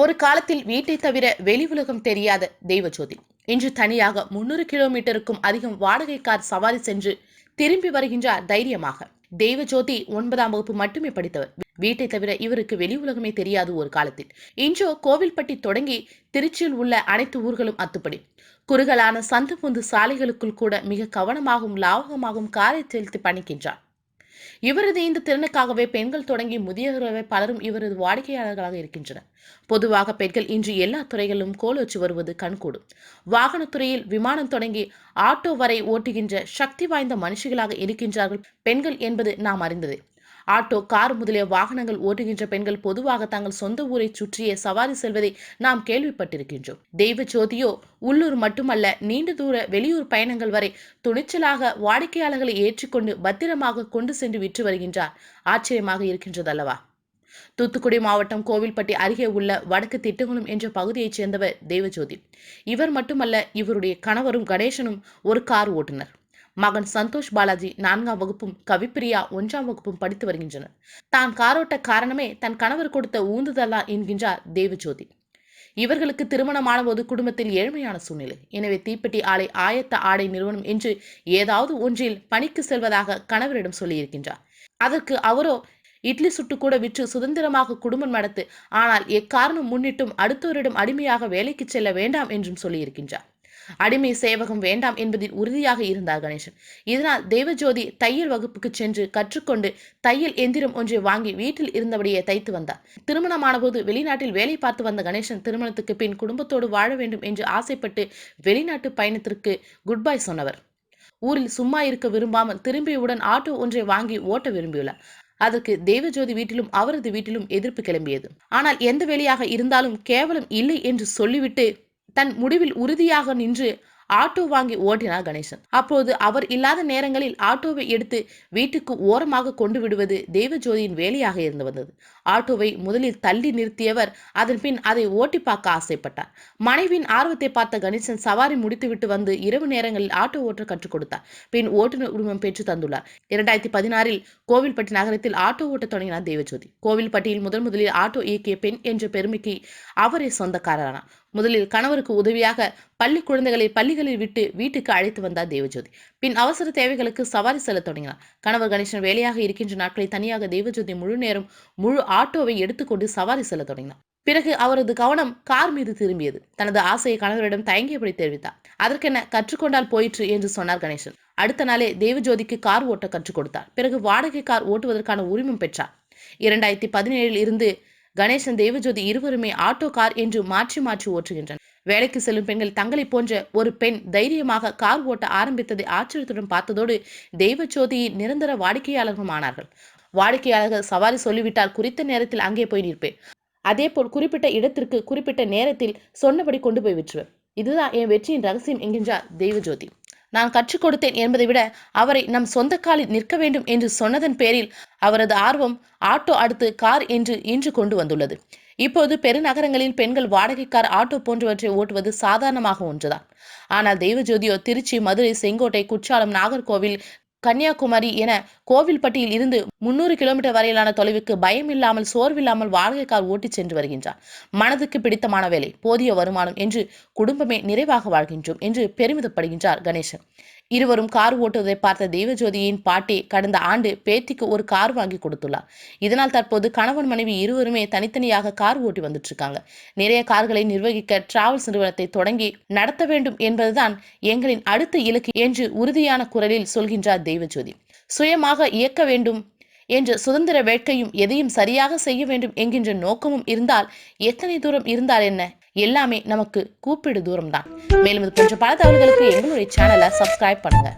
ஒரு காலத்தில் வீட்டை தவிர வெளி உலகம் தெரியாத தெய்வஜோதி. இன்று தனியாக முன்னூறு கிலோமீட்டருக்கும் அதிகம் வாடகை கார் சவாரி சென்று திரும்பி வருகின்றார் தைரியமாக. தெய்வஜோதி ஒன்பதாம் வகுப்பு மட்டுமே படித்தவர். வீட்டை தவிர இவருக்கு வெளி உலகமே தெரியாது ஒரு காலத்தில். இன்றோ கோவில்பட்டி தொடங்கி திருச்சியில் உள்ள அனைத்து ஊர்களும் அத்துப்படி. குறுகலான சந்து பொந்து சாலைகளுக்குள் கூட மிக கவனமாகவும் லாவகமாகவும் காரை செலுத்தி பணிக்கின்றார். இவரது இந்த திறனுக்காகவே பெண்கள் தொடங்கி முதியவர்கள் பலரும் இவரது வாடிக்கையாளர்களாக இருக்கின்றனர். பொதுவாக பெண்கள் இன்று எல்லா துறைகளிலும் கோலோச்சு வருவது கண்கூடும். வாகனத்துறையில் விமானம் தொடங்கி ஆட்டோ வரை ஓட்டுகின்ற சக்தி வாய்ந்த மனுஷிகளாக இருக்கின்றார்கள் பெண்கள் என்பது நாம் அறிந்ததே. ஆட்டோ கார் முதலிய வாகனங்கள் ஓட்டுகின்ற பெண்கள் பொதுவாக தங்கள் சொந்த ஊரை சுற்றியே சவாரி செல்வதை நாம் கேள்விப்பட்டிருக்கின்றோம். தெய்வ ஜோதியோ உள்ளூர் மட்டுமல்ல நீண்ட தூர வெளியூர் பயணங்கள் வரை துணிச்சலாக வாடிக்கையாளர்களை ஏற்றிக்கொண்டு பத்திரமாக கொண்டு சென்று விற்று வருகின்றார். ஆச்சரியமாக இருக்கின்றது அல்லவா தூத்துக்குடி மாவட்டம் கோவில்பட்டி அருகே உள்ள வடக்கு திட்டகுளம் என்ற பகுதியைச் சேர்ந்தவர் தெய்வஜோதி இவர் மட்டுமல்ல இவருடைய கணவரும் கணேசனும் ஒரு கார் ஓட்டுநர். மகன் சந்தோஷ் பாலாஜி நான்காம் வகுப்பும் கவிப்பிரியா ஒன்றாம் வகுப்பும் படித்து வருகின்றனர். தான் காரோட்ட காரணமே தன் கணவர் கொடுத்த ஊந்துதலா என்கின்றார் தேவஜோதி. இவர்களுக்கு திருமணமான போது குடும்பத்தில் ஏழ்மையான சூழ்நிலை. எனவே தீப்பெட்டி ஆலை ஆயத்த ஆடை நிறுவனம் என்று ஏதாவது ஒன்றில் பணிக்கு செல்வதாக கணவரிடம் சொல்லியிருக்கின்றார். அதற்கு அவரோ இட்லி சுட்டு கூட விற்று சுதந்திரமாக குடும்பம் நடத்து ஆனால் எக்காரணம் முன்னிட்டும் அடுத்தவரிடம் அடிமையாக வேலைக்கு செல்ல வேண்டாம் என்றும் சொல்லியிருக்கின்றார். அடிமை சேவகம் வேண்டாம் என்பதில் உறுதியாக இருந்தார் கணேசன். இதனால் தேவஜோதி தையல் வகுப்புக்கு சென்று கற்றுக்கொண்டு தையல் எந்திரம் ஒன்றை வாங்கி வீட்டில் இருந்தபடியே தைத்து வந்தார். திருமணமான போது வெளிநாட்டில் வேலை பார்த்து வந்த கணேசன் திருமணத்துக்கு பின் குடும்பத்தோடு வாழ வேண்டும் என்று ஆசைப்பட்டு வெளிநாட்டு பயணத்திற்கு குட் பை சொன்னவர். ஊரில் சும்மா இருக்க விரும்பாமல் திரும்பியவுடன் ஆட்டோ ஒன்றை வாங்கி ஓட்ட விரும்பியுள்ளார். அதற்கு தேவஜோதி வீட்டிலும் அவரது வீட்டிலும் எதிர்ப்பு கிளம்பியது. ஆனால் எந்த வேலையாக இருந்தாலும் கேவலம் இல்லை என்று சொல்லிவிட்டு தன் முடிவில் உறுதியாக நின்று ஆட்டோ வாங்கி ஓட்டினார் கணேசன். அப்போது அவர் இல்லாத நேரங்களில் ஆட்டோவை எடுத்து வீட்டுக்கு ஓரமாக கொண்டு விடுவது தெய்வஜோதியின் வேலையாக இருந்து வந்தது. ஆட்டோவை முதலில் தள்ளி நிறுத்தியவர் அதன் பின் அதை ஓட்டி பார்க்க ஆசைப்பட்டார். மனைவியின் ஆர்வத்தை பார்த்த கணேசன் சவாரி முடித்துவிட்டு வந்து இரவு நேரங்களில் ஆட்டோ ஓட்ட கற்றுக் கொடுத்தார். பின் ஓட்டுநர் உரிமம் பெற்று தந்துள்ளார். இரண்டாயிரத்தி பதினாறில் கோவில்பட்டி நகரத்தில் ஆட்டோ ஓட்ட தொடங்கினார் தெய்வஜோதி கோவில்பட்டியில் முதன் முதலில் ஆட்டோ இயக்கிய பெண் என்ற பெருமைக்கு அவரே சொந்தக்காரரானார். முதலில் கணவருக்கு உதவியாக பள்ளி குழந்தைகளை பள்ளிகளில் விட்டு வீட்டுக்கு அழைத்து வந்தார் தேவஜோதி. பின் அவசர தேவைகளுக்கு சவாரி செல்ல தொடங்கினார். கணவர் கணேசன் வேலையாக இருக்கின்ற நாட்களில் தனியாக தேவஜோதி முழு நேரம் முழு ஆட்டோவை எடுத்துக்கொண்டு சவாரி செல்ல தொடங்கினார். பிறகு அவரது கவனம் கார் மீது திரும்பியது. தனது ஆசையை கணவரிடம் தயங்கியபடி தெரிவித்தார். அதற்கென கற்றுக்கொண்டால் போயிற்று என்று சொன்னார் கணேசன். அடுத்த நாளே தேவஜோதிக்கு கார் ஓட்ட கற்றுக் கொடுத்தார். பிறகு வாடகை கார் ஓட்டுவதற்கான உரிமம் பெற்றார். இரண்டாயிரத்தி பதினேழில் இருந்து கணேசன் தேவஜோதி இருவருமே ஆட்டோ கார் என்று மாற்றி மாற்றி ஓட்டுகின்றனர். வேலைக்கு செல்லும் பெண்கள் தங்களை போன்ற ஒரு பெண் தைரியமாக கார் ஓட்ட ஆரம்பித்ததை ஆச்சரியத்துடன் பார்த்ததோடு தெய்வச்சோதியின் நிரந்தர வாடிக்கையாளர்களும் ஆனார்கள். வாடிக்கையாளர்கள் சவாரி சொல்லிவிட்டால் குறித்த நேரத்தில் அங்கே போய் நிற்பேன். அதேபோல் குறிப்பிட்ட இடத்திற்கு குறிப்பிட்ட நேரத்தில் சொன்னபடி கொண்டு போய் விற்றுவேன். இதுதான் என் வெற்றியின் ரகசியம் என்கின்றார் தெய்வஜோதி நான் கற்றுக் கொடுத்தேன் என்பதை விட அவரை நம் சொந்த காலில் நிற்க வேண்டும் என்று சொன்னதன் பேரில் அவரது ஆர்வம் ஆட்டோ அடுத்து கார் என்று இன்று கொண்டு வந்துள்ளது. இப்போது பெருநகரங்களில் பெண்கள் வாடகை கார் ஆட்டோ போன்றவற்றை ஓட்டுவது சாதாரணமாக ஒன்றுதான். ஆனால் தெய்வஜோதியோ திருச்சி மதுரை செங்கோட்டை குற்றாலம் நாகர்கோவில் கன்னியாகுமரி என கோவில்பட்டியில் இருந்து முன்னூறு கிலோமீட்டர் வரையிலான தொலைவுக்கு பயம் இல்லாமல் சோர்வில்லாமல் வாடகை கார் ஓட்டிச் சென்று வருகின்றார். மனதுக்கு பிடித்தமான வேலை போதிய வருமானம் என்று குடும்பமே நிறைவாக வாழ்கின்றோம் என்று பெருமிதப்படுகின்றார் கணேசன். இருவரும் கார் ஓட்டுவதை பார்த்த தெய்வஜோதியின் பாட்டி கடந்த ஆண்டு பேத்திக்கு ஒரு கார் வாங்கி கொடுத்துள்ளார். இதனால் தற்போது கணவன் மனைவி இருவருமே தனித்தனியாக கார் ஓட்டி வந்துட்டு இருக்காங்க நிறைய கார்களை நிர்வகிக்க டிராவல்ஸ் நிறுவனத்தை தொடங்கி நடத்த வேண்டும் என்பதுதான் எங்களின் அடுத்த இலக்கு என்று உறுதியான குரலில் சொல்கின்றார் தெய்வஜோதி சுயமாக இயக்க வேண்டும் என்ற சுதந்திர வேட்கையும் எதையும் சரியாக செய்ய வேண்டும் என்கின்ற நோக்கமும் இருந்தால் எத்தனை தூரம் இருந்தால் என்ன? எல்லாமே நமக்கு கூப்பிடு தூரம் தான் மேலும் இது போன்ற பல தகவல்களுக்கு எங்களுடைய சேனலை சப்ஸ்கிரைப் பண்ணுங்கள்